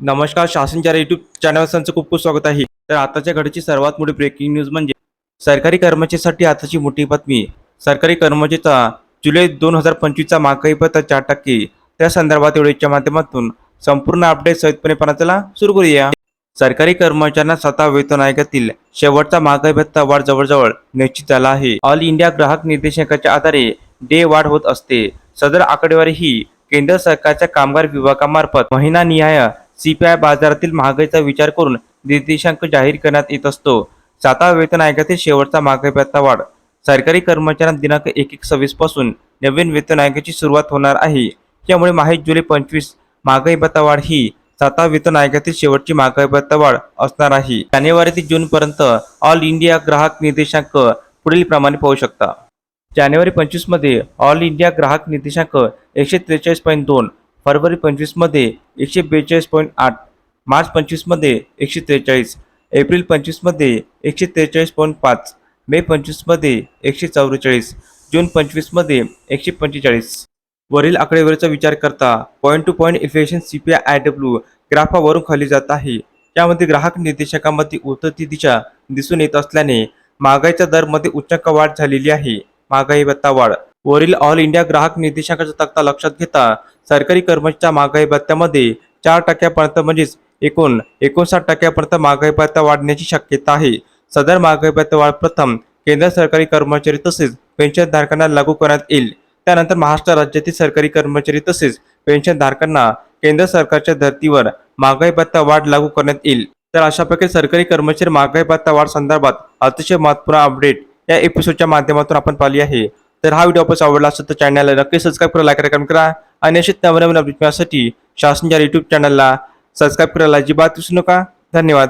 नमस्कार शासनच्या YouTube channel त्यांचं खूप खूप स्वागत आहे. तर आताच्या घडीची सर्वात मोठी ब्रेकिंग न्यूज म्हणजे सरकारी कर्मचाऱ्यांसाठी आताची मोठी बातमी. सरकारी कर्मचाऱ्याचा जुलै दोन हजार पंचवीसचा महागाई भत्ता चार टक्के. त्या संदर्भात व्हिडिओच्या माध्यमातून संपूर्ण अपडेट सहितपणे पाहण्याला सुरू करूया. सरकारी कर्मचाऱ्यांना स्वतः वेतन आयोगातील शेवटचा महागाई भत्ता वाढ जवळजवळ निश्चित झाला आहे. ऑल इंडिया ग्राहक निर्देशकाच्या आधारे डे वाढ होत असते. सदर आकडेवारी ही केंद्र सरकारच्या कामगार विभागामार्फत महिना निहाय सीपीआय बाजारातील महागाईचा विचार करून निर्देशांक जाहीर करण्यात येत असतो. सातवा वेतन आयोगातील शेवटचा महागाई भत्ता वाढ. सरकारी कर्मचाऱ्यांना दिनांक एक एक सव्वीसपासून नवीन वेतन आयोगाची सुरुवात होणार आहे. त्यामुळे माहीत जुलै पंचवीस महागाई भत्ता वाढ ही सातवा वेतन आयोगातील शेवटची महागाई भत्ता वाढ असणार आहे. जानेवारी ते जून पर्यंत ऑल इंडिया ग्राहक निर्देशांक पुढील प्रमाणे पाहू शकता. जानेवारी पंचवीसमध्ये ऑल इंडिया ग्राहक निर्देशांक एकशे त्रेचाळीस पॉईंट दोन फरवरी पंचवीसमध्ये एकशे बेचाळीस पॉईंट आठ मार्च पंचवीसमध्ये एकशे त्रेचाळीस एप्रिल पंचवीसमध्ये एकशे त्रेचाळीस पॉईंट पाच मे पंचवीसमध्ये एकशे चौवेचाळीस जून पंचवीसमध्ये एकशे पंचेचाळीस. वरील आकडेवारीचा विचार करता point to point inflation CPI I W ग्राफावरून खाली जात आहे. त्यामध्ये ग्राहक निर्देशकामध्ये उतरती दिशा दिसून येत असल्याने महागाईच्या दरमध्ये उच्चांक वाढ झालेली आहे. महागाई भत्ता वाढ. वरील ऑल इंडिया ग्राहक निर्देशांकाचा तक्ता लक्षात घेता सरकारी कर्मचाऱ्यांच्या महागाई भत्त्यामध्ये चार टक्क्यापर्यंत म्हणजेच एकूण एकोणसाठ टक्क्यापर्यंत महागाई भत्ता वाढण्याची शक्यता आहे. सदर महागाई भत्ता वाढ प्रथम केंद्र सरकारी कर्मचारी तसेच पेन्शनधारकांना लागू करण्यात येईल. त्यानंतर महाराष्ट्र राज्यातील सरकारी कर्मचारी तसेच पेन्शनधारकांना केंद्र सरकारच्या धर्तीवर महागाई भत्ता वाढ लागू करण्यात येईल. तर अशा प्रकारे सरकारी कर्मचारी महागाई भत्ता वाढ संदर्भात अतिशय महत्त्वपूर्ण अपडेट या एपिसोडच्या माध्यमातून आपण पाहिली आहे. तर हा व्हिडिओ आपण आवडला असेल तर चॅनलला नक्की सबस्क्राईब करा लाईक करा कमेंट करा. आणि अशीच नवनवीन अपडेट मिळण्यासाठी शासनच्या युट्यूब चॅनलला सबस्क्राईब करायला अजिबात विसरू नका. धन्यवाद.